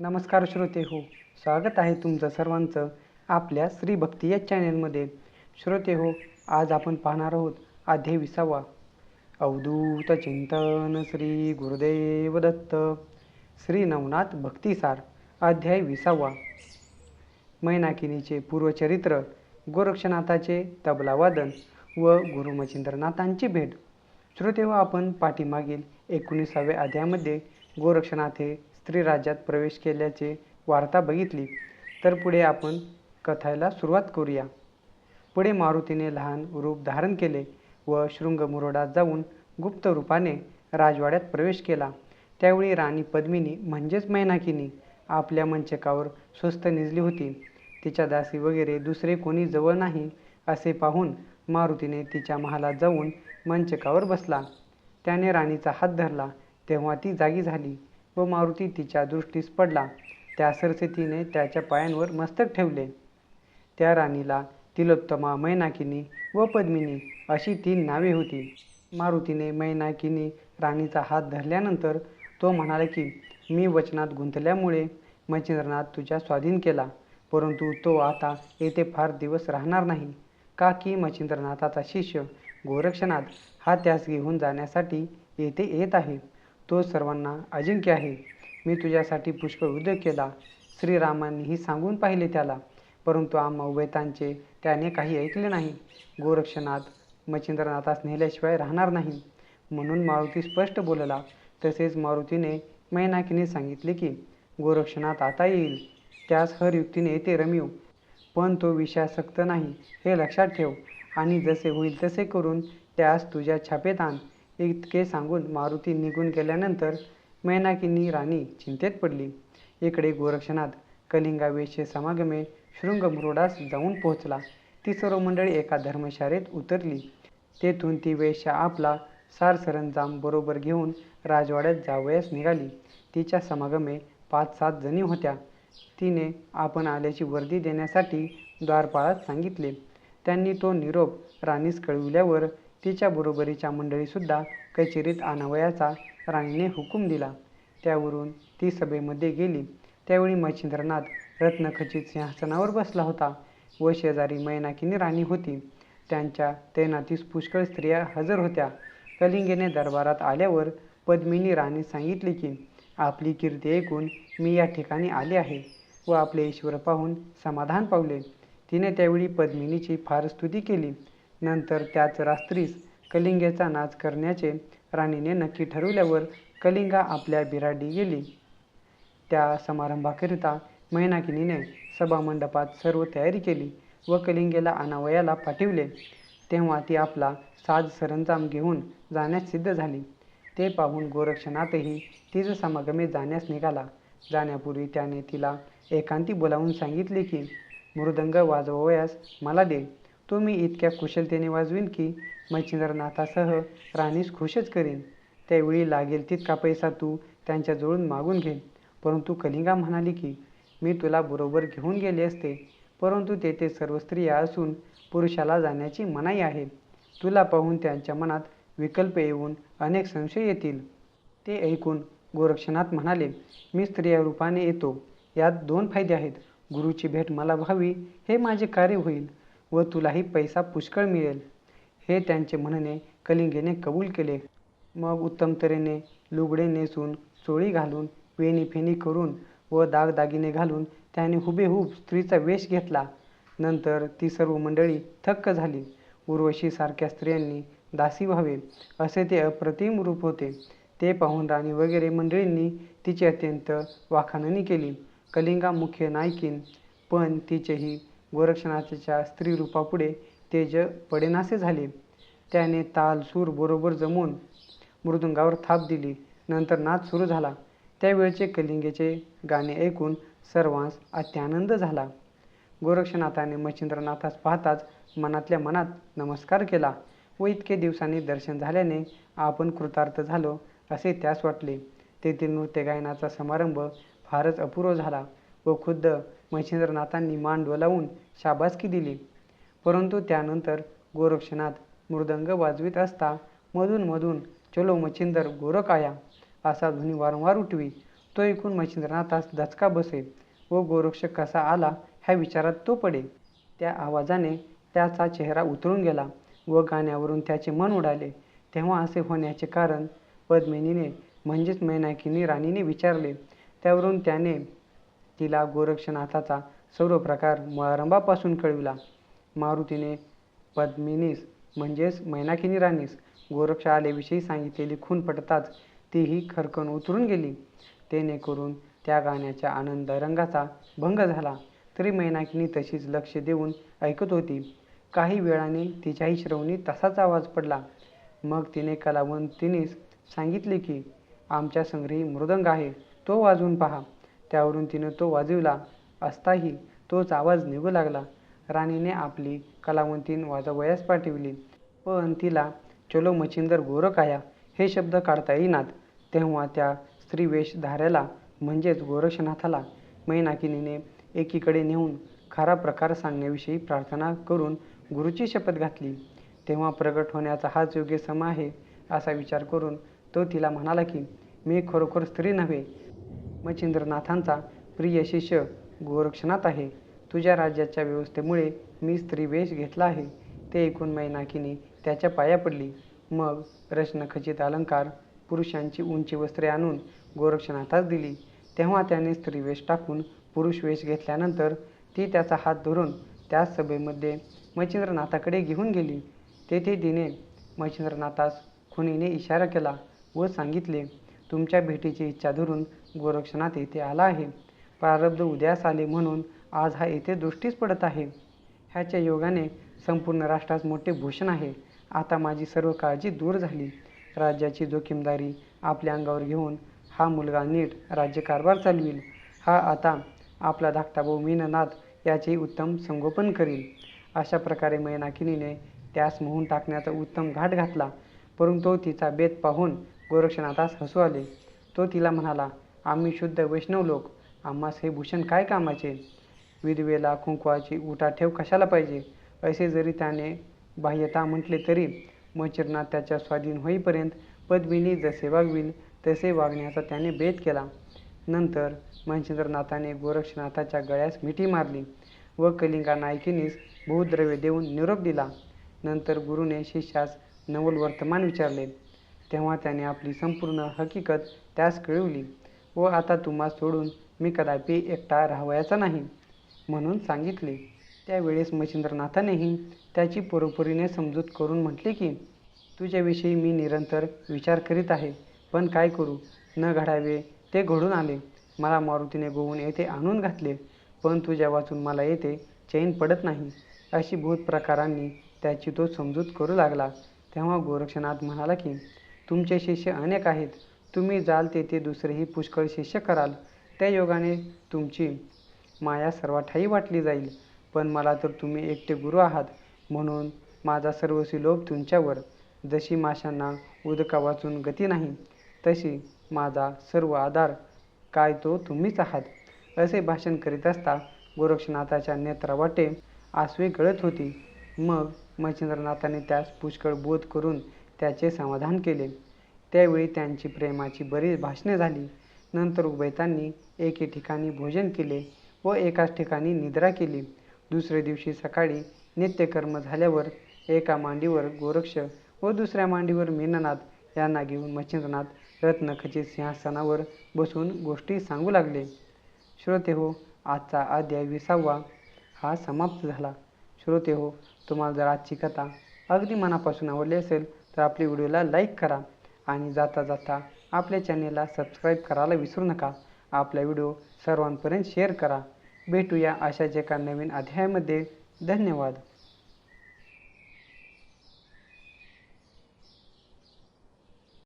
नमस्कार श्रोते हो स्वागत आहे तुमचं सर्वांचं आपल्या श्री भक्ती या चॅनेलमध्ये. श्रोते हो आज आपण पाहणार आहोत अध्याय विसावा अवधूत चिंतन श्री गुरुदेव दत्त श्री नवनाथ भक्तिसार अध्याय विसावा मैनाकिनीचे पूर्वचरित्र गोरक्षनाथाचे तबलावादन व गुरुमचिंद्रनाथांची भेट. श्रोते हो, आपण पाठीमागील एकोणीसाव्या अध्यायामध्ये गोरक्षनाथ हे स्त्री राज्यात प्रवेश केल्याचे वार्ता बघितली तर पुढे आपण कथायला सुरुवात करूया. पुढे मारुतीने लहान रूप धारण केले व शृंगमुरोडात जाऊन गुप्त रूपाने राजवाड्यात प्रवेश केला. त्यावेळी राणी पद्मिनी म्हणजेच मैनाकिनी आपल्या मंचकावर स्वस्त निजली होती. तिच्या दासी वगैरे दुसरे कोणी जवळ नाही असे पाहून मारुतीने तिच्या महालात जाऊन मंचकावर बसला. त्याने राणीचा हात धरला तेव्हा ती जागी झाली. व मारुती तिच्या दृष्टीस पडला. त्या सरस्वतीने त्याच्या पायांवर मस्तक ठेवले. त्या राणीला तिलोत्तमा मैनाकिनी व पद्मिनी अशी तीन नावे होती. मारुतीने मैनाकिनी राणीचा हात धरल्यानंतर तो म्हणाला की मी वचनात गुंतल्यामुळे मच्छिंद्रनाथ तुझ्या स्वाधीन केला परंतु तो आता येथे फार दिवस राहणार नाही. का की मच्छिंद्रनाथाचा शिष्य गोरक्षनाथ हा त्यास घेऊन जाण्यासाठी येथे येत आहे? तो सर्वांना अजिंक्य आहे. मी तुझ्यासाठी पुष्कळ उद्योग केला श्रीरामांनीही सांगून पाहिले त्याला. परंतु आम्हा उभयतांचे त्याने काही ऐकले नाही. गोरक्षनाथ मच्छिंद्रनाथास नेल्याशिवाय राहणार नाही. म्हणून मारुती स्पष्ट बोलला. तसेच मारुतीने मैनाकीने सांगितले की गोरक्षनाथ आता येईल. त्यास हर युक्तीने येते रमिव पण तो विषयासक्त नाही हे लक्षात ठेव. आणि जसे होईल तसे करून त्यास तुझ्या छापेत आण. इतके सांगून मारुती निघून गेल्यानंतर मैनाकिनी राणी चिंतेत पडली. इकडे गोरक्षनाथ कलिंगावेशे समागमे शृंगमुरोडास जाऊन पोहोचला. ती सर्व मंडळी एका धर्मशाळेत उतरली. तेथून ती वेश्या आपला सार सरंजाम बरोबर घेऊन राजवाड्यात जावयास निघाली. तिच्या समागमे पाच सात जणी होत्या. तिने आपण आल्याची वर्दी देण्यासाठी द्वारपाळात सांगितले. त्यांनी तो निरोप राणीस कळविल्यावर तिच्या बरोबरीच्या मंडळीसुद्धा कचेरीत आणावयाचा राणीने हुकूम दिला. त्यावरून ती सभेमध्ये गेली. त्यावेळी मच्छिंद्रनाथ रत्नखचित सिंहासनावर बसला होता व शेजारी मैनाकिनी राणी होती. त्यांच्या तैनातीस पुष्कळ स्त्रिया हजर होत्या. कलिंगेने दरबारात आल्यावर पद्मिनी राणी सांगितले की आपली कीर्ती ऐकून मी या ठिकाणी आले आहे व आपले ईश्वर पाहून समाधान पावले. तिने त्यावेळी पद्मिनीची फार स्तुती केली. नंतर त्याच रात्रीस कलिंगेचा नाच करण्याचे राणीने नक्की ठरवल्यावर कलिंगा आपल्या बिराडी गेली. त्या समारंभाकरिता मैनाकिनीने सभामंडपात सर्व तयारी केली व कलिंगेला अनावयाला पाठविले. तेव्हा ती आपला साज सरंजाम घेऊन जाण्यास सिद्ध झाली. ते पाहून गोरक्षनाथही तिचं समागमे जाण्यास निघाला. जाण्यापूर्वी त्याने तिला एकांती बोलावून सांगितले की मृदंग वाजवयास मला दे. तो मी इतक्या कुशलतेने वाजवीन की मच्छिंद्रनाथासह राणीस खुशच करीन. त्यावेळी लागेल तितका पैसा तू त्यांच्याजवळून मागून घे. परंतु कलिंगा म्हणाली की मी तुला बरोबर घेऊन गेले असते परंतु तेथे सर्व स्त्रिया असून पुरुषाला जाण्याची मनाई आहे. तुला पाहून त्यांच्या मनात विकल्प येऊन अनेक संशय येतील. ते ऐकून गोरक्षनाथ म्हणाले मी स्त्रिया रूपाने येतो. यात दोन फायदे आहेत. गुरुची भेट मला व्हावी हे माझे कार्य होईल. व तुलाही पैसा पुष्कळ मिळेल हे त्यांचे म्हणणे कलिंगेने कबूल केले. मग उत्तम तऱ्हेने लुगडे नेसून चोळी घालून वेणीफेणी करून व दागदागिने घालून त्याने हुबेहूब स्त्रीचा वेश घेतला. नंतर ती सर्व मंडळी थक्क झाली. उर्वशीसारख्या स्त्रियांनी दासी व्हावे असे ते अप्रतिम रूप होते. ते पाहून राणी वगैरे मंडळींनी तिची अत्यंत वाखाणणी केली. कलिंगा मुख्य नायकीन पण तिचेही गोरक्षनाथाच्या स्त्रीरूपापुढे तेज पडेनासे झाले. त्याने ताल सूर बरोबर जमून मृदुंगावर थाप दिली. नंतर नाच सुरू झाला. त्यावेळचे कलिंगेचे गाणे ऐकून सर्वांस अत्यानंद झाला. गोरक्षनाथाने मच्छिंद्रनाथास पाहताच मनातल्या मनात नमस्कार केला व इतके दिवसांनी दर्शन झाल्याने आपण कृतार्थ झालो असे त्यास वाटले. तेथील नृत्य गायनाचा समारंभ फारच अपूर्व झाला. व खुद्द मच्छिंद्रनाथांनी मान डोलावून शाबासकी दिली. परंतु त्यानंतर गोरक्षनाथ मृदंग वाजवीत असता मधून मधून चलो मच्छिंदर गोरख आया असा ध्वनी वारंवार उठवी. तो ऐकून मच्छिंद्रनाथास दचका बसे व गोरक्ष कसा आला ह्या विचारात तो पडे. त्या आवाजाने त्याचा चेहरा उतरून गेला व गाण्यावरून त्याचे मन उडाले. तेव्हा असे होण्याचे कारण पद्मिनीने म्हणजेच मैनाकिनी राणीने विचारले. त्यावरून त्याने तिला गोरक्षनाथाचा सर्व प्रकार मुळारंभापासून कळविला. मारुतीने पद्मिनीस म्हणजेच मैनाकिनी राणीस गोरक्ष आलेविषयी सांगितलेली खून पटताच तीही खरकन उतरून गेली. तेने करून त्या गाण्याच्या आनंद रंगाचा भंग झाला. तरी मैनाकिनी तशीच लक्ष देऊन ऐकत होती. काही वेळाने तिच्याही श्रवणी तसाच आवाज पडला. मग तिने कलावंतीनीस सांगितले की आमच्या संग्रही मृदंग आहे. तो वाजवून पहा. त्यावरून तिनं तो वाजविला. असताही तोच आवाज निघू लागला. राणीने आपली कलावंतीन वाजवयास पाठविली. पण तिला चलो मच्छिंदर गोरखाया हे शब्द काढता येईनात तेव्हा त्या स्त्रीवेशधाऱ्याला म्हणजेच गोरक्षनाथाला मैनाकिनीने एकीकडे नेऊन खरा प्रकार सांगण्याविषयी प्रार्थना करून गुरुची शपथ घातली. तेव्हा प्रगट होण्याचा हाच योग्य सम आहे असा विचार करून तो तिला म्हणाला की मी खरोखर स्त्री नव्हे मच्छिंद्रनाथांचा प्रिय शिष्य गोरक्षनाथ आहे. तुझ्या राज्याच्या व्यवस्थेमुळे मी स्त्रीवेश घेतला आहे. ते ऐकून मैनाकीने त्याच्या पाया पडली. मग रचनखचित अलंकार पुरुषांची उंची वस्त्रे आणून गोरक्षनाथास दिली. तेव्हा त्याने स्त्रीवेश टाकून पुरुष वेश घेतल्यानंतर ती त्याचा हात धरून त्याच सभेमध्ये मच्छिंद्रनाथाकडे घेऊन गेली. तेथे तिने मच्छिंद्रनाथास खुनीने इशारा केला व सांगितले तुमच्या भेटीची इच्छा धरून गोरक्षनाथ येथे आला आहे. प्रारब्ध उद्यास आले म्हणून आज हा येथे दृष्टीस पडत आहे. ह्याच्या योगाने संपूर्ण राष्ट्रास मोठे भूषण आहे. आता माझी सर्व काळजी दूर झाली. राज्याची जोखीमदारी आपल्या अंगावर घेऊन हा मुलगा नीट राज्यकारभार चालवील. हा आता आपला धाकटा भाऊ मीननाथ याचेही उत्तम संगोपन करील. अशा प्रकारे मैनाकिनीने त्यास मोहून टाकण्याचा उत्तम घाट घातला. परंतु तिचा बेत पाहून गोरक्षनाथास हसू आले. तो तिला म्हणाला आम्ही शुद्ध वैष्णव लोक. आम्हास हे भूषण काय कामाचे? विधवेला कुंकवाची उठाठेव कशाला पाहिजे? असे जरी त्याने बाह्यता म्हटले तरी मच्छिरनाथ त्याच्या स्वाधीन होईपर्यंत पद्मिनी जसे वागविल तसे वागण्याचा त्याने बेत केला. नंतर मच्छिंद्रनाथाने गोरक्षनाथाच्या गळ्यास मिठी मारली व कलिंगा नायकिनीस बहुद्रव्य देऊन निरोप दिला. नंतर गुरुने शिष्यास नवल वर्तमान विचारले. तेव्हा त्याने आपली संपूर्ण हकीकत त्यास कळवली. व आता तुम्हा सोडून मी कदापि एकटा राहावयाचा नाही म्हणून सांगितले. त्यावेळेस मच्छिंद्रनाथानेही त्याची पुरोपुरीने समजूत करून म्हटले की तुझ्याविषयी मी निरंतर विचार करीत आहे पण काय करू? न घडावे ते घडून आले. मला मारुतीने गोवून येथे आणून घातले पण तुझ्या वाचून मला येथे चैन पडत नाही. अशी भूत प्रकारांनी त्याची तो समजूत करू लागला. तेव्हा गोरक्षनाथ म्हणाला की तुमचे शिष्य अनेक आहेत. तुम्ही जाल तेथे दुसरेही पुष्कळ शिष्य कराल. त्या योगाने तुमची माया सर्वाठाई वाटली जाईल. पण मला तर तुम्ही एकटे गुरु आहात. म्हणून माझा सर्वस्वी लोभ तुमच्यावर. जशी माशांना उदका वाचून गती नाही तशी माझा सर्व आधार काय तो तुम्हीच आहात. असे भाषण करीत असता गोरक्षनाथाच्या नेत्रावाटे आसवे गळत होती. मग मच्छिंद्रनाथाने त्यास पुष्कळ बोध करून त्याचे समाधान केले. त्यावेळी त्यांची प्रेमाची बरीच भाषणे झाली. नंतर उभयतांनी एके ठिकाणी भोजन केले व एकाच ठिकाणी निद्रा केली. दुसरे दिवशी सकाळी नित्यकर्म झाल्यावर एका मांडीवर गोरक्ष व दुसऱ्या मांडीवर मीननाथ यांना घेऊन मच्छिंद्रनाथ रत्नखचित सिंहासनावर बसून गोष्टी सांगू लागले. श्रोते हो आजचा अध्याय विसावा. हा समाप्त झाला. श्रोते हो तुम्हाला जर आजची कथा अगदी मनापासून आवडली असेल तर आपल्या व्हिडिओला लाईक करा. आणि जाता जाता आपल्या चॅनेलला सबस्क्राईब करायला विसरू नका. आपला व्हिडिओ सर्वांपर्यंत शेअर करा. भेटूया अशाच एका नवीन अध्यायामध्ये. धन्यवाद.